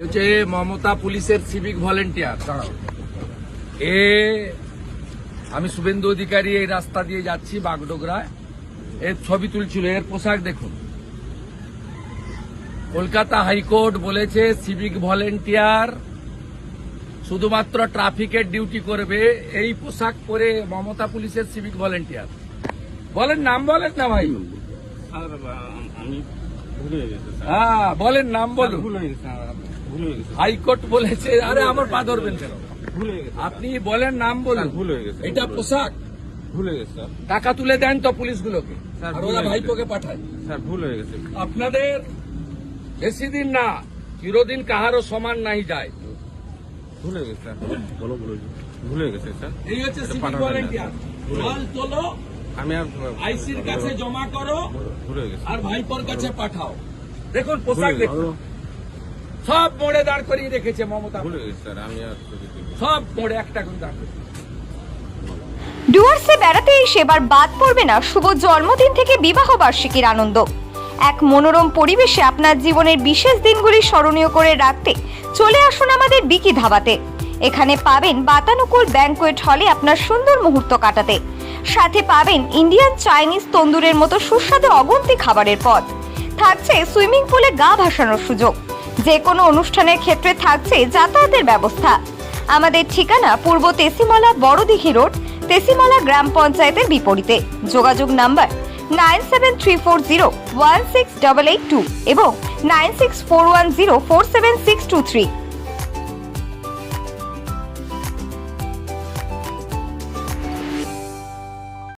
হচ্ছে মমতা পুলিশের civic volunteer দাঁড়াও। এ আমি শুভেন্দু অধিকারী এই রাস্তা দিয়ে যাচ্ছি বাগডোগরায়। এর ছবি তুলছিল এর পোশাক দেখুন। কলকাতা হাইকোর্ট বলেছে সিভিক ভলেন্টিয়ার শুধুমাত্র ট্রাফিকের ডিউটি করবে এই পোশাক পরে মমতা পুলিশের সিভিক ভলেন্টিয়ার বলেন নাম বলেন না ভাই। হ্যাঁ বলেন নাম বলুন। হাইকোর্ট বলেছে আরে আমার পা ধরবেন কেন? ভুল আপনি বলেন নাম বলুন। ভুল হয়ে গেছে। এটা পোশাক। ভুল হয়ে গেছে স্যার। টাকা তুলে দেন তো পুলিশগুলোকে। আর ওরা ভাইপোকে পাঠায়। স্যার ভুল হয়ে গেছে। আপনাদের বেশি দিন না চিরদিন কাহারও সমান নাই যায়। ভুল হয়ে গেছে স্যার। বলো বলো ভুল হয়ে গেছে স্যার। এই হচ্ছে না। ভলেন্টিয়ার। মাল তোলো আমি আইসির কাছে জমা করো ভুল হয়ে গেছে। আর ভাইপোর কাছে পাঠাও। দেখুন পোশাক দেখুন। সব মোড়ে দাঁড় করিয়ে রেখেছে মমতা। সব মোড়ে একটা করে দাঁড় করিয়ে। ডুয়ার্সে বেড়াতে এসে এবার বাদ পড়বে না শুভ জন্মদিন থেকে বিবাহ বার্ষিকীর আনন্দ। এক মনোরম পরিবেশে আপনার জীবনের বিশেষ দিনগুলি স্মরণীয় করে রাখতে চলে আসুন আমাদের বিকি ধাবাতে। এখানে পাবেন বাতানুকূল ব্যাংকোয়েট হলে আপনার সুন্দর মুহূর্ত কাটাতে। সাথে পাবেন ইন্ডিয়ান চাইনিজ তন্দুরের মতো সুস্বাদু অগন্তি খাবারের পদ। থাকছে সুইমিং পুলে গা ভাসানোর সুযোগ। যে কোনো অনুষ্ঠানের ক্ষেত্রে থাকছে যাতায়াতের ব্যবস্থা। আমাদের ঠিকানা পূর্ব তেসিমলা বড়দিঘি রোড, তেসিমলা গ্রাম পঞ্চায়েতের বিপরীতে। যোগাযোগ number nine seven three four zero one six double eight two এবং nine six four one zero four seven six two three.